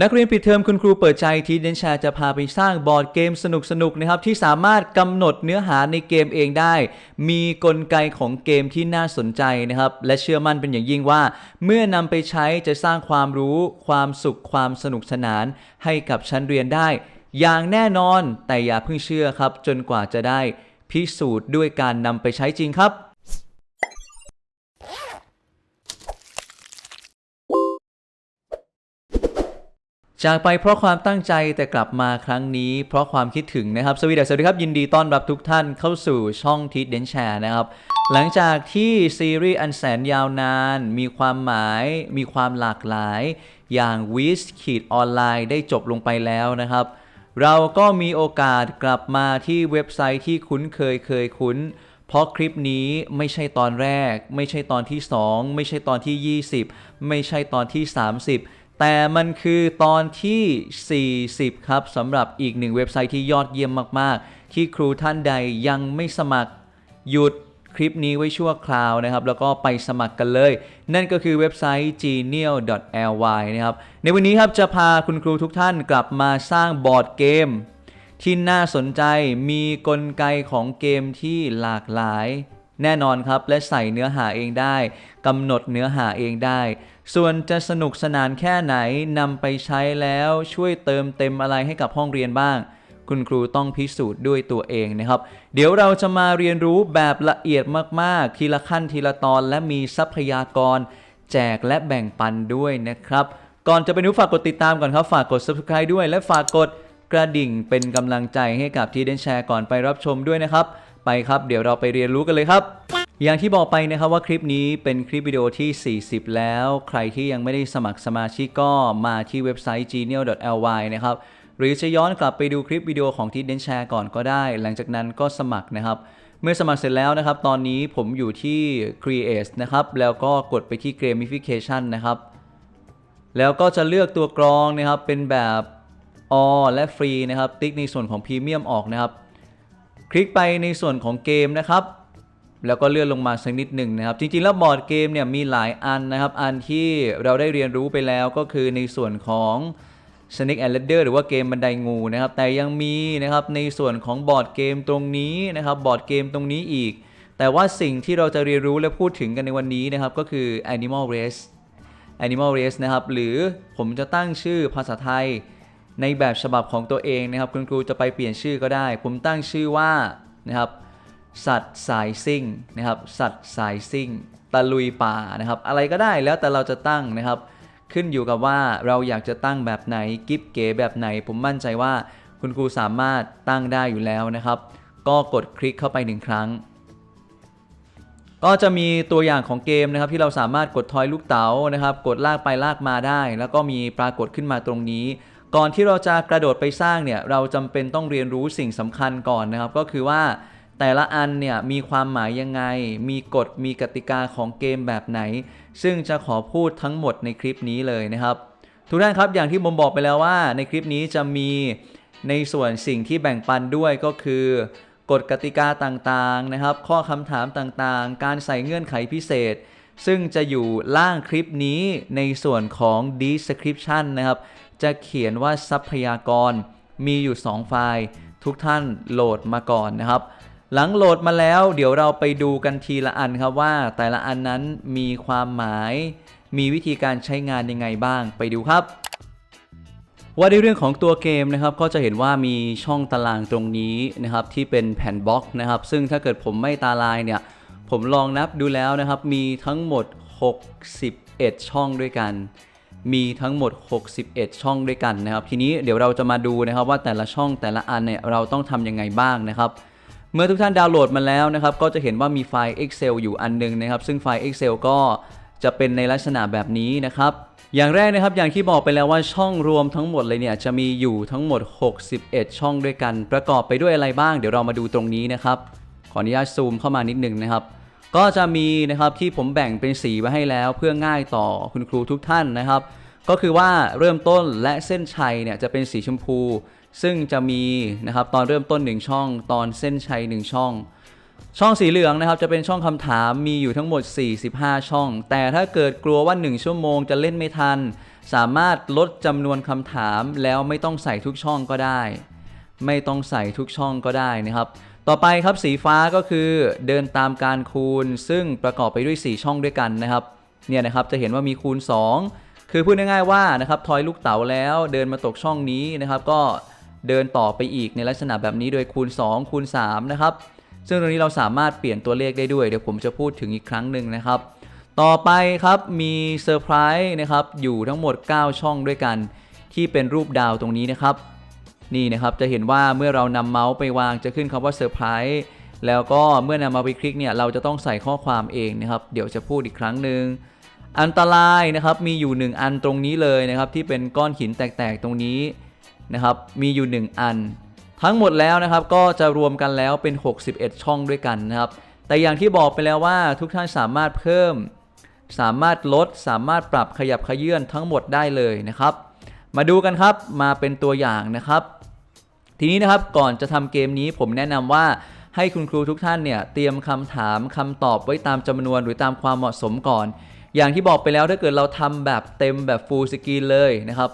นักเรียนปิดเทอมคุณครูเปิดใจทีเดนแชร์จะพาไปสร้างบอร์ดเกมสนุกๆนะครับ ที่สามารถกำหนดเนื้อหาในเกมเองได้ มีกลไกของเกมที่น่าสนใจนะครับ และเชื่อมั่นเป็นอย่างยิ่งว่า เมื่อนำไปใช้จะสร้างความรู้ ความสุขความสนุกสนาน ให้กับชั้นเรียนได้ อย่างแน่นอนแต่อย่าเพิ่งเชื่อครับ จนกว่าจะได้พิสูจน์ด้วยการนำไปใช้จริงครับ จากไปเพราะความตั้งใจแต่กลับมาครั้งนี้ เพราะความคิดถึงนะครับ สวัสดีสวัสดีครับ ยินดีต้อนรับทุกท่านเข้าสู่ช่องทีเดนแชร์นะครับ หลังจากที่ซีรีส์อันแสนยาวนาน มีความหมาย มีความหลากหลาย อย่างวิสขีดออนไลน์ได้จบลงไปแล้วนะครับ เราก็มีโอกาสกลับมาที่เว็บไซต์ที่คุ้นเคยเคยคุ้น เพราะคลิปนี้ไม่ใช่ตอนแรก ไม่ใช่ตอนที่ 2 ไม่ใช่ตอนที่ 20 ไม่ใช่ตอนที่ 30 แต่มันคือตอนที่ 40 ครับสำหรับอีกหนึ่งเว็บไซต์ที่ยอดเยี่ยมมาก ๆ ที่ครูท่านใดยังไม่สมัครหยุดคลิปนี้ไว้ชั่วคราวนะครับ แล้วก็ไปสมัครกันเลย นั่นก็คือเว็บไซต์ genial.ly นะครับ ในวันนี้ครับจะพาคุณครูทุกท่านกลับมาสร้างบอร์ดเกม ที่น่าสนใจมีกลไกของเกมที่หลากหลาย แน่นอนครับและใส่เนื้อหาเองได้กำหนดเนื้อหาเองได้ ส่วนจะสนุกสนานแค่ไหนนำไปใช้แล้วช่วยเติมเต็มอะไรให้กับห้องเรียนบ้าง คุณครูต้องพิสูจน์ด้วยตัวเองนะครับ เดี๋ยวเราจะมาเรียนรู้แบบละเอียดมากๆ ทีละขั้นทีละตอนและมีทรัพยากร แจกและแบ่งปันด้วยนะครับ ก่อนจะไปดูฝากกดติดตามก่อนครับฝากกด subscribe ด้วยและฝากกดกระดิ่งเป็นกำลังใจให้กับทีเดนแชร์ก่อนไปรับชมด้วยนะครับ ไปครับ เดี๋ยวเราไปเรียนรู้กันเลยครับอย่างที่บอกไปนะครับว่าคลิปนี้เป็นคลิปวิดีโอที่ 40 แล้ว ใครที่ยังไม่ได้สมัครสมาชิกก็มาที่เว็บไซต์ genial.ly นะครับ หรือจะย้อนกลับไปดูคลิปวิดีโอของทีเดนแชร์ก่อนก็ได้ หลังจากนั้นก็สมัครนะครับ เมื่อสมัครเสร็จแล้วนะครับ ตอนนี้ผมอยู่ที่ Create นะครับ แล้วก็กดไปที่ Gamification นะครับ แล้วก็จะเลือกตัวกรองนะครับ เป็นแบบ all และฟรีนะครับ ติ๊กในส่วนของพรีเมียมออกนะครับ คลิกไปในส่วนของเกมนะครับแล้วก็เลื่อนลงมาสักนิดหนึ่งนะครับ จริงๆ แล้วบอร์ดเกมเนี่ยมีหลายอันนะครับ อันที่เราได้เรียนรู้ไปแล้วก็คือในส่วนของ Snake and Ladder หรือว่าเกมบันไดงูนะครับ แต่ยังมีนะครับในส่วนของบอร์ดเกมตรงนี้นะครับ บอร์ดเกมตรงนี้อีก แต่ว่าสิ่งที่เราจะเรียนรู้และพูดถึงกันในวันนี้นะครับ ก็คือ Animal Race Animal Race นะครับ หรือผมจะตั้งชื่อภาษาไทย ในแบบฉบับของตัวเองนะครับ คุณครูจะไปเปลี่ยนชื่อก็ได้ ผมตั้งชื่อว่านะครับสัตว์สายซิ่งนะครับสัตว์สายซิ่งตะลุยป่านะครับ อะไรก็ได้แล้วแต่เราจะตั้งนะครับ ขึ้นอยู่กับว่าเราอยากจะตั้งแบบไหนกิฟเก๋แบบไหน ผมมั่นใจว่าคุณครูสามารถตั้งได้อยู่แล้วนะครับ ก็กดคลิกเข้าไปหนึ่งครั้ง ก็จะมีตัวอย่างของเกมนะครับ ที่เราสามารถกดทอยลูกเต๋านะครับ กดลากไปลากมาได้ แล้วก็มีปรากฏขึ้นมาตรงนี้ ก่อนที่เราจะกระโดดไปสร้างเนี่ยเราจำเป็นต้องเรียนรู้สิ่งสำคัญก่อนนะครับ ก็คือว่าแต่ละอันเนี่ยมีความหมายยังไง มีกฎมีกติกาของเกมแบบไหน ซึ่งจะขอพูดทั้งหมดในคลิปนี้เลยนะครับ ทุกท่านครับอย่างที่ผมบอกไปแล้วว่า ในคลิปนี้จะมีในส่วนสิ่งที่แบ่งปันด้วยก็คือกฎกติกาต่างๆนะครับ ข้อคำถามต่างๆ การใส่เงื่อนไขพิเศษ ซึ่งจะอยู่ล่างคลิปนี้ในส่วนของ description นะครับ จะเขียนว่าทรัพยากรมีอยู่ 2 ไฟล์ ทุกท่านโหลดมาก่อนนะครับ หลังโหลดมาแล้วเดี๋ยวเราไปดูกันทีละอันครับว่า แต่ละอันนั้นมีความหมาย มีวิธีการใช้งานยังไงบ้างไปดูครับว่าในเรื่องของตัวเกมนะครับก็จะเห็นว่ามีช่องตารางตรงนี้นะครับที่เป็นแผ่นบล็อกนะครับ ซึ่งถ้าเกิดผมไม่ตาลายเนี่ยผมลองนับดูแล้วนะครับ มีทั้งหมด 61 ช่องด้วยกัน มีทั้งหมด 61 ช่องด้วยกันนะครับ ทีนี้เดี๋ยวเราจะมาดูนะครับว่าแต่ละช่องแต่ละอันเนี่ยเราต้องทำยังไงบ้างนะครับ เมื่อทุกท่านดาวน์โหลดมาแล้วนะครับ ก็จะเห็นว่ามีไฟล์ Excel อยู่อันหนึงนะครับ ซึ่งไฟล์ Excel ก็จะเป็นในลักษณะแบบนี้นะครับ อย่างแรกนะครับอย่างที่บอกไปแล้วว่าช่องรวมทั้งหมดเลยเนี่ยจะมีอยู่ทั้งหมด 61 ช่องด้วยกัน ประกอบไปด้วยอะไรบ้าง เดี๋ยวเรามาดูตรงนี้นะครับ ขออนุญาตซูมเข้ามานิดนึงนะครับ ก็จะมีนะครับที่ผมแบ่งเป็นสีไว้ให้แล้วเพื่อง่ายต่อคุณครูทุกท่านนะครับ ก็คือว่าเริ่มต้นและเส้นชัยเนี่ยจะเป็นสีชมพู ซึ่งจะมีนะครับตอนเริ่มต้น 1 ช่อง ตอนเส้นชัย 1 ช่อง ช่องสีเหลืองนะครับจะเป็นช่องคำถามมีอยู่ทั้งหมด 45 ช่อง แต่ถ้าเกิดกลัวว่า 1 ชั่วโมงจะเล่นไม่ทัน สามารถลดจำนวนคำถามแล้วไม่ต้องใส่ทุกช่องก็ได้ ไม่ต้องใส่ทุกช่องก็ได้นะครับ ต่อไปครับสีฟ้าก็คือเดินตามการคูณ ซึ่งประกอบไปด้วย 4 ช่องด้วยกันนะครับเนี่ยนะครับจะเห็นว่ามีคูณ 2 คือพูดง่ายๆว่านะครับทอยลูกเต๋าแล้วเดินมาตกช่องนี้นะครับ ก็เดินต่อไปอีกในลักษณะแบบนี้โดยคูณ 2 คูณ3นะครับซึ่งตรงนี้เราสามารถเปลี่ยนตัวเลขได้ด้วย เดี๋ยวผมจะพูดถึงอีกครั้งหนึ่งนะครับ ต่อไปครับมีเซอร์ไพรส์นะครับอยู่ทั้งหมด 9 ช่องด้วยกัน ที่เป็นรูปดาวตรงนี้นะครับ นี่นะครับจะเห็นว่าเมื่อเรานำเมาส์ไปวางจะขึ้นคำว่าเซอร์ไพรส์แล้วก็เมื่อนำมาไปคลิกเนี่ยเราจะต้องใส่ข้อความเองนะครับเดี๋ยวจะพูดอีกครั้งหนึ่งอันตรายนะครับมีอยู่ 1 อันตรงนี้เลยนะครับที่เป็นก้อนหินแตกๆตรงนี้นะครับมีอยู่ 1 อัน ทั้งหมดแล้วนะครับก็จะรวมกันแล้วเป็น 61 ช่องด้วยกันนะครับแต่อย่างที่บอกไปแล้วว่าทุกท่านสามารถเพิ่ม สามารถลด สามารถปรับขยับขยื่นทั้งหมดได้เลยนะครับ มาดูกันครับมาเป็นตัวอย่างนะครับ ทีนี้นะครับก่อนจะทำเกมนี้ผมแนะนำว่าให้คุณครูทุกท่านเนี่ยเตรียมคำถามคำตอบไว้ตามจำนวนหรือตามความเหมาะสมก่อน อย่างที่บอกไปแล้วถ้าเกิดเราทำแบบเต็มแบบ full screen เลยนะครับ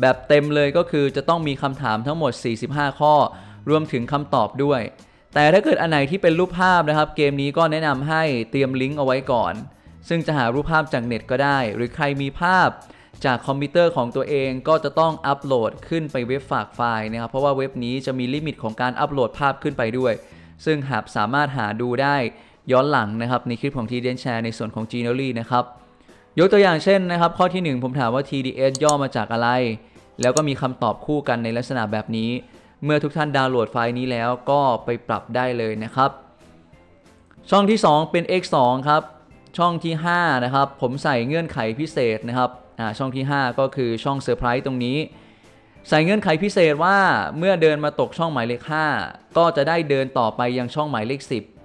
แบบเต็มเลยก็คือจะต้องมีคำถามทั้งหมด 45 ข้อ รวมถึงคำตอบด้วย แต่ถ้าเกิดอันไหนที่เป็นรูปภาพนะครับ เกมนี้ก็แนะนำให้เตรียมลิงก์เอาไว้ก่อน ซึ่งจะหารูปภาพจากเน็ตก็ได้ หรือใครมีภาพ จากคอมพิวเตอร์ของตัวเองก็จะต้องอัปโหลดขึ้นไปเว็บฝากไฟล์นะครับ เพราะว่าเว็บนี้จะมีลิมิตของการอัปโหลดภาพขึ้นไปด้วย ซึ่งหากสามารถหาดูได้ย้อนหลังนะครับในคลิปของ t d n Share ในส่วนของ g n e r y นะครับ ยกตัวอย่างเช่นนะครับ ข้อที่ 1 ผมถามว่า TDS ย่อมาจากอะไร แล้วก็มีคำตอบคู่กันในลักษณะแบบนี้ เมื่อทุกท่านดาวน์โหลดไฟล์นี้แล้วก็ไปปรับได้เลยนะครับ ช่องที่ 2 เป็น x 2 ครับ ช่องที่ 5 นะครับ ผมใส่เงื่อนไขพิเศษนะครับ ช่องที่ 5 ก็คือช่องเซอร์ไพรส์ตรงนี้ ใส่เงื่อนไขพิเศษว่าเมื่อเดินมาตกช่องหมายเลข 5 ก็จะได้เดินต่อไปยังช่องหมายเลข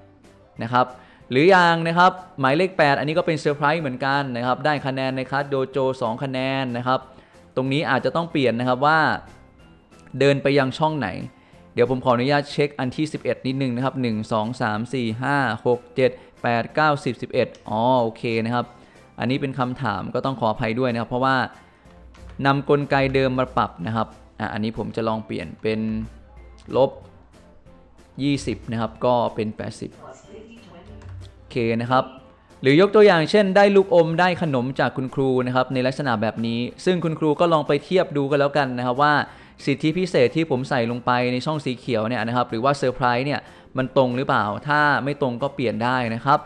10 นะครับหรืออย่างนะครับหมายเลข 8 อันนี้ก็เป็นเซอร์ไพรส์เหมือนกันนะครับได้คะแนนในคัสโดโจ2คะแนนนะครับตรงนี้อาจจะต้องเปลี่ยนนะครับว่า เดินไปยังช่องไหน เดี๋ยวผมขออนุญาตเช็คอันที่ 11 นิดนึงนะครับ 1 2 3 4 5 6 7 8 9 10 11อ๋อโอเคนะครับ อันนี้เป็นคำถามก็ต้องขออภัยด้วยนะครับ เพราะว่านำกลไกเดิมมาปรับนะครับอะอันนี้ผมจะลองเปลี่ยนเป็นลบ 20 นะครับ ก็เป็น 80โอเคนะครับ หรือยกตัวอย่างเช่น ได้ลูกอมได้ขนมจากคุณครูนะครับ ในลักษณะแบบนี้ ซึ่งคุณครูก็ลองไปเทียบดูกันแล้วกันนะครับว่าสิทธิพิเศษที่ผมใส่ลงไปในช่องสีเขียวเนี่ยนะครับ หรือว่าเซอร์ไพรส์เนี่ยมันตรงหรือเปล่า ถ้าไม่ตรงก็เปลี่ยนได้นะครับ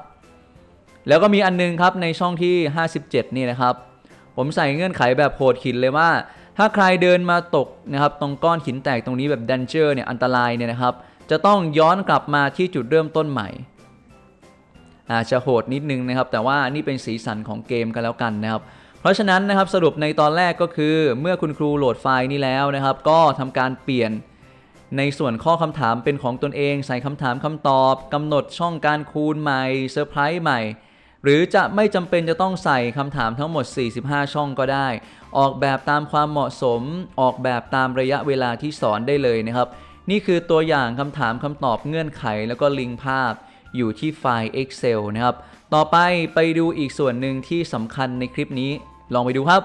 แล้วก็มีอันนึงครับในช่องที่ 57 นี่นะครับ ผมใส่เงื่อนไขแบบโหดหินเลยว่า ถ้าใครเดินมาตกนะครับตรงก้อนหินแตกตรงนี้แบบดันเจอร์เนี่ยอันตรายเนี่ยนะครับ จะต้องย้อนกลับมาที่จุดเริ่มต้นใหม่อาจจะโหดนิดนึงนะครับ แต่ว่านี่เป็นสีสันของเกมกันแล้วกันนะครับ เพราะฉะนั้นนะครับสรุปในตอนแรกก็คือเมื่อคุณครูโหลดไฟล์นี้แล้วนะครับ ก็ทำการเปลี่ยนในส่วนข้อคำถามเป็นของตนเอง ใส่คำถามคำตอบกำหนดช่องการคูณใหม่เซอร์ไพรส์ใหม่ หรือจะไม่จำเป็นจะต้องใส่คำถามทั้งหมด 45 ช่องก็ได้ ออกแบบตามความเหมาะสม ออกแบบตามระยะเวลาที่สอนได้เลยนะครับ นี่คือตัวอย่างคำถามคำตอบเงื่อนไข แล้วก็ลิงก์ภาพอยู่ที่ไฟล์ Excel นะครับ ต่อไปไปดูอีกส่วนหนึ่งที่สำคัญในคลิปนี้ ลองไปดูครับ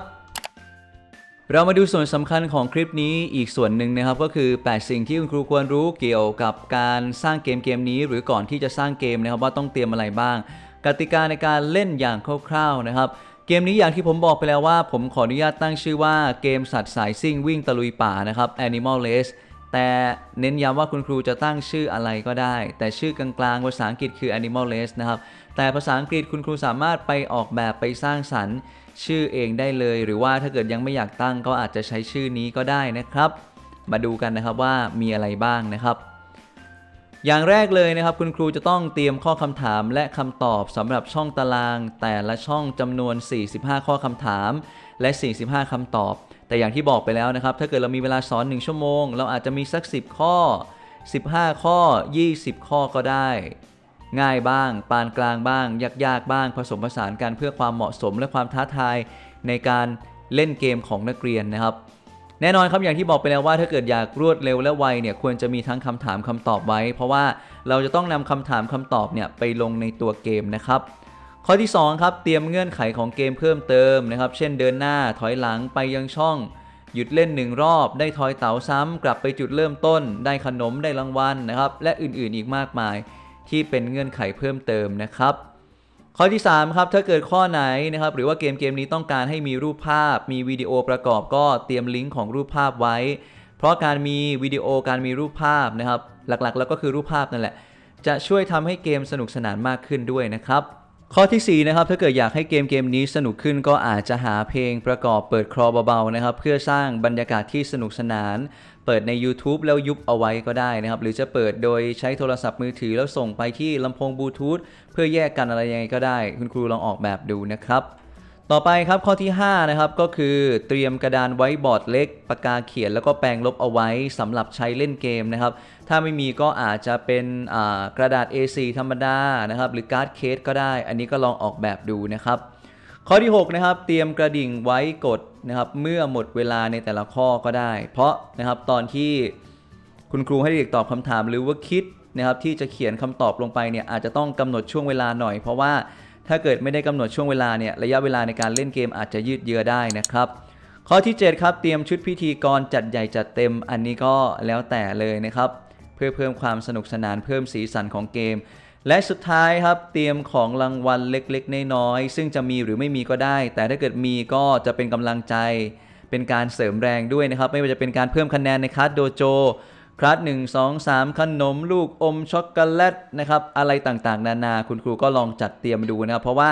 เรามาดูส่วนสำคัญของคลิปนี้อีกส่วนหนึ่งนะครับ ก็คือ 8 สิ่งที่คุณครูควรรู้เกี่ยวกับการสร้างเกมเกมนี้ หรือก่อนที่จะสร้างเกมนะครับว่าต้องเตรียมอะไรบ้าง กติกาในการเล่นอย่างคร่าวๆนะครับเกมนี้อย่างที่ผมบอกไปแล้วว่า ผมขออนุญาตตั้งชื่อว่าเกมสัตว์สายซิ่งวิ่งตะลุยป่านะครับ Animal Race แต่เน้นย้ำว่าคุณครูจะตั้งชื่ออะไรก็ได้ แต่ชื่อกลางๆภาษาอังกฤษคือ Animal Race นะครับ แต่ภาษาอังกฤษคุณครูสามารถไปออกแบบไปสร้างสรรค์ ชื่อเองได้เลย หรือว่าถ้าเกิดยังไม่อยากตั้งก็อาจจะใช้ชื่อนี้ก็ได้นะครับ มาดูกันนะครับว่ามีอะไรบ้างนะครับ อย่างแรกเลยนะครับคุณครูจะต้องเตรียมข้อคำถามและคำตอบสำหรับช่องตาราง แต่ละช่องจำนวน 45 ข้อคำถามและ 45 คำตอบ แต่อย่างที่บอกไปแล้วนะครับ ถ้าเกิดเรามีเวลาสอน 1 ชั่วโมง เราอาจจะมีสัก 10 ข้อ 15 ข้อ 20 ข้อก็ได้ ง่ายบ้าง ปานกลางบ้าง ยากๆบ้าง ผสมผสานกันเพื่อความเหมาะสมและความท้าทายในการเล่นเกมของนักเรียนนะครับ แน่นอนครับอย่างที่บอกไปแล้วว่าถ้าเกิดอยากรวดเร็วและไวเนี่ยควรจะมีทั้งคำถามคำตอบไว้ เพราะว่าเราจะต้องนำคำถามคำตอบเนี่ยไปลงในตัวเกมนะครับข้อที่2ครับเตรียมเงื่อนไขของเกมเพิ่มเติมนะครับเช่นเดินหน้าถอยหลังไปยังช่อง หยุดเล่นหนึ่งรอบ ได้ทอยเต๋าซ้ำกลับไปจุดเริ่มต้น ได้ขนมได้รางวัลนะครับและอื่นๆอีกมากมาย ที่เป็นเงื่อนไขเพิ่มเติมนะครับ ข้อที่ 3 ครับ ถ้าเกิดข้อไหนนะครับหรือว่าเกมเกมนี้ต้องการให้มีรูปภาพ มีวิดีโอประกอบก็เตรียมลิงก์ของรูปภาพไว้ เพราะการมีวิดีโอการมีรูปภาพนะครับ หลักๆ แล้วก็คือรูปภาพนั่นแหละ จะช่วยทำให้เกมสนุกสนานมากขึ้นด้วยนะครับข้อทีสี่4นะครับถ้าเกิดอยากให้เกมเกมนี้สนุกขึ้นก็อาจจะหาเพลงประกอบเปิดคลอเบาๆนะครับ เพื่อสร้างบรรยากาศที่สนุกสนาน เปิดใน YouTube แล้วยุบเอาไว้ก็ได้นะครับ หรือจะเปิดโดยใช้โทรศัพท์มือถือแล้วส่งไปที่ลำโพงบลูทูธเพื่อแยกกันอะไรยังไงก็ได้ คุณครูลองออกแบบดูนะครับต่อไปครับข้อที่ 5 นะครับก็คือเตรียมกระดานไว้บอร์ดเล็กปากกาเขียนแล้วก็แปรงลบเอาไว้สำหรับใช้เล่นเกมนะครับ ถ้าไม่มีก็อาจจะเป็นกระดาษ A4 ธรรมดานะครับ หรือการ์ดเคสก็ได้ อันนี้ก็ลองออกแบบดูนะครับ ข้อที่ 6 นะครับ เตรียมกระดิ่งไว้กดนะครับ เมื่อหมดเวลาในแต่ละข้อก็ได้ เพราะนะครับตอนที่คุณครูให้เด็กตอบคำถามหรือว่าคิดนะครับที่จะเขียนคำตอบลงไปเนี่ยอาจจะต้องกำหนดช่วงเวลาหน่อย เพราะว่าถ้าเกิดไม่ได้กำหนดช่วงเวลาเนี่ยระยะเวลาในการเล่นเกมอาจจะยืดเยื้อได้นะครับ ข้อที่ 7 ครับ เตรียมชุดพิธีกรจัดใหญ่จัดเต็มอันนี้ก็แล้วแต่เลยนะครับ เพื่อเพิ่มความสนุกสนานเพิ่มสีสันของเกม และสุดท้ายครับเตรียมของรางวัลเล็กๆ น้อยๆซึ่งจะมีหรือไม่มีก็ได้ แต่ถ้าเกิดมีก็จะเป็นกำลังใจ เป็นการเสริมแรงด้วยนะครับ ไม่ว่าจะเป็นการเพิ่มคะแนนในคัสโดโจครัส1 2 3 ขนมลูกอมช็อกโกแลตนะครับอะไรต่างๆ นานาคุณครูก็ลองจัดเตรียมดูนะครับ เพราะว่า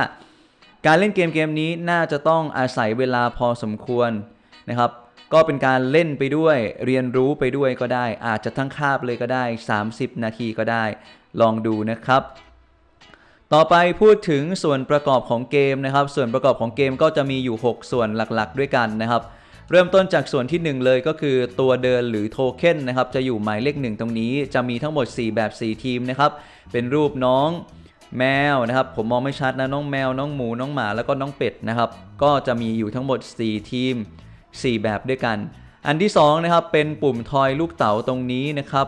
การเล่นเกมเกมนี้น่าจะต้องอาศัยเวลาพอสมควรนะครับ ก็เป็นการเล่นไปด้วยเรียนรู้ไปด้วยก็ได้ อาจจะทั้งคาบเลยก็ได้ 30 นาทีก็ได้ ลองดูนะครับ ต่อไปพูดถึงส่วนประกอบของเกมนะครับ ส่วนประกอบของเกมก็จะมีอยู่ 6 ส่วนหลักๆ ด้วยกันนะครับ เริ่มต้นจากส่วนที่ 1 เลยก็คือตัวเดินหรือโทเค็นนะครับจะอยู่หมายเลขหนึ่งตรงนี้จะมีทั้งหมด 4 แบบ 4 ทีมนะครับ เป็นรูปน้องแมวนะครับ ผมมองไม่ชัดนะน้องแมวน้องหมูน้องหมาแล้วก็น้องเป็ดนะครับ ก็จะมีอยู่ทั้งหมด 4 ทีม 4 แบบด้วยกัน อันที่2นะครับเป็นปุ่มทอยลูกเต๋าตรงนี้นะครับ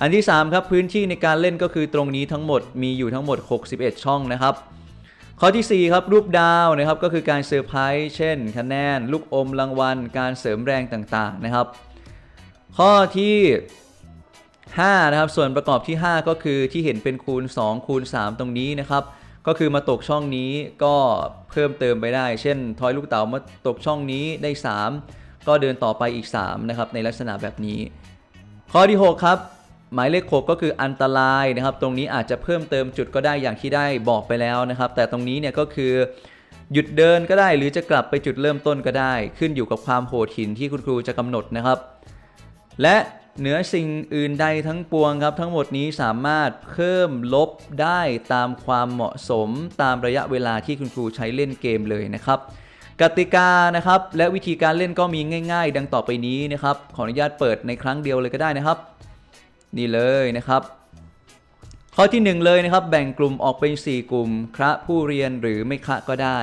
อันที่3ครับพื้นที่ในการเล่นก็คือตรงนี้ทั้งหมดมีอยู่ทั้งหมด 61 ช่องนะครับข้อทีสี่4ครับรูปดาวนะครับก็คือการเซอร์ไพรส์เช่น คะแนน ลูกอมรางวัล การเสริมแรงต่างๆนะครับ ข้อที่5นะครับส่วนประกอบที่ 5 ก็คือที่เห็นเป็นคูณ 2 คูณ 3 ตรงนี้นะครับ ก็คือมาตกช่องนี้ก็เพิ่มเติมไปได้ เช่นทอยลูกเต๋ามาตกช่องนี้ได้ 3 ก็เดินต่อไปอีก 3 นะครับ ในลักษณะแบบนี้ ข้อที่ 6 ครับ หมายเลข 6 ก็คืออันตรายนะครับ ตรงนี้อาจจะเพิ่มเติมจุดก็ได้อย่างที่ได้บอกไปแล้วนะครับ แต่ตรงนี้เนี่ยก็คือหยุดเดินก็ได้หรือจะกลับไปจุดเริ่มต้นก็ได้ ขึ้นอยู่กับความโหดหินที่คุณครูจะกำหนดนะครับ และ เหนือสิ่งอื่นใดทั้งปวงครับ ทั้งหมดนี้สามารถเพิ่มลบได้ตามความเหมาะสมตามระยะเวลาที่คุณครูใช้เล่นเกมเลยนะครับ กติกานะครับ และวิธีการเล่นก็มีง่าย ๆ ดังต่อไปนี้นะครับ ขออนุญาตเปิดในครั้งเดียวเลยก็ได้นะครับ นี่เลยนะครับข้อที่ 1 เลยนะครับแบ่งกลุ่มออกเป็น 4 กลุ่มคระผู้เรียนหรือไม่คระก็ได้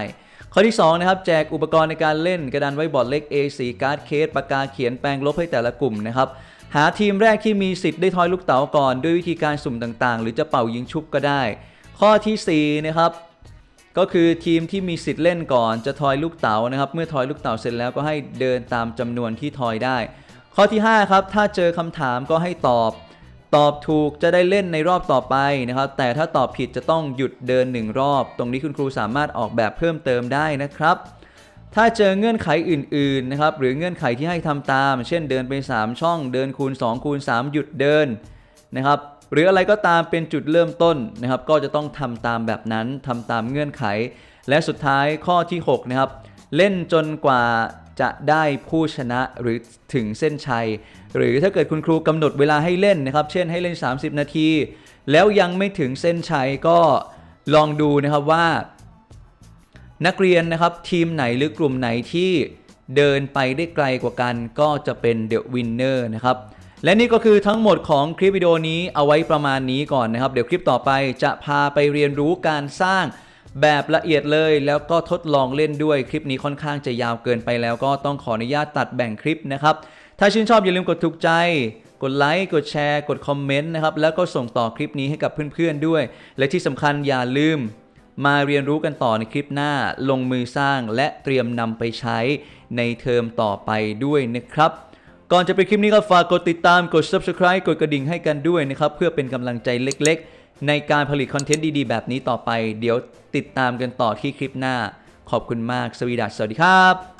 ข้อที่2นะครับแจกอุปกรณ์ในการเล่นกระดานไว้บอร์ดเล็ก A4 การ์ดเคสปากกาเขียนแปลงลบให้แต่ละกลุ่มนะครับ หาทีมแรกที่มีสิทธิ์ได้ทอยลูกเต๋าก่อนด้วยวิธีการสุ่มต่างๆ หรือจะเป่ายิงชุบก็ได้ ข้อทีสี่4นะครับก็คือทีมที่มีสิทธิ์เล่นก่อนจะทอยลูกเต๋านะครับ เมื่อทอยลูกเต๋าเสร็จแล้วก็ให้เดินตามจำนวนที่ทอยได้ ข้อที่5ครับถ้าเจอคำถามก็ให้ตอบ ตอบถูกจะได้เล่นในรอบต่อไปนะครับ แต่ถ้าตอบผิดจะต้องหยุดเดิน 1 รอบ ตรงนี้คุณครูสามารถออกแบบเพิ่มเติมได้นะครับ ถ้าเจอเงื่อนไขอื่นๆนะครับหรือเงื่อนไขที่ให้ทำตาม เช่นเดินไป 3 ช่อง เดินคูณ2คูณ3หยุดเดินนะครับหรืออะไรก็ตามเป็นจุดเริ่มต้นนะครับก็จะต้องทำตามแบบนั้นทำตามเงื่อนไข และสุดท้ายข้อที่6นะครับเล่นจนกว่าจะได้ผู้ชนะหรือถึงเส้นชัย หรือถ้าเกิดคุณครูกำหนดเวลาให้เล่นนะครับ เช่นให้เล่น 30 นาที แล้วยังไม่ถึงเส้นชัยก็ลองดูนะครับว่า นักเรียนนะครับทีมไหนหรือกลุ่มไหนที่เดินไปได้ไกลกว่ากันก็จะเป็นเดอะวินเนอร์นะครับและนี่ก็คือทั้งหมดของคลิปวิดีโอนี้เอาไว้ประมาณนี้ก่อนนะครับ เดี๋ยวคลิปต่อไปจะพาไปเรียนรู้การสร้างแบบละเอียดเลยแล้วก็ทดลองเล่นด้วยคลิปนี้ค่อนข้างจะยาวเกินไปแล้วก็ต้องขออนุญาตตัดแบ่งคลิปนะครับ ถ้าชื่นชอบอย่าลืมกดถูกใจ กดไลค์กดแชร์ กดคอมเมนต์นะครับแล้วก็ส่งต่อคลิปนี้ให้กับเพื่อนๆด้วย และที่สำคัญอย่าลืม มาเรียนรู้กันต่อในคลิปหน้าลงมือสร้างและเตรียมนำไปใช้ในเทอมต่อไปด้วยนะครับก่อนจะไปคลิปนี้ก็ฝากกดติดตามกด subscribe กดกระดิ่งให้กันด้วยนะครับเพื่อเป็นกำลังใจเล็กๆ ในการผลิตคอนเทนต์ดีๆ แบบนี้ต่อไป เดี๋ยวติดตามกันต่อที่คลิปหน้า ขอบคุณมาก สวีดัสสวัสดีครับ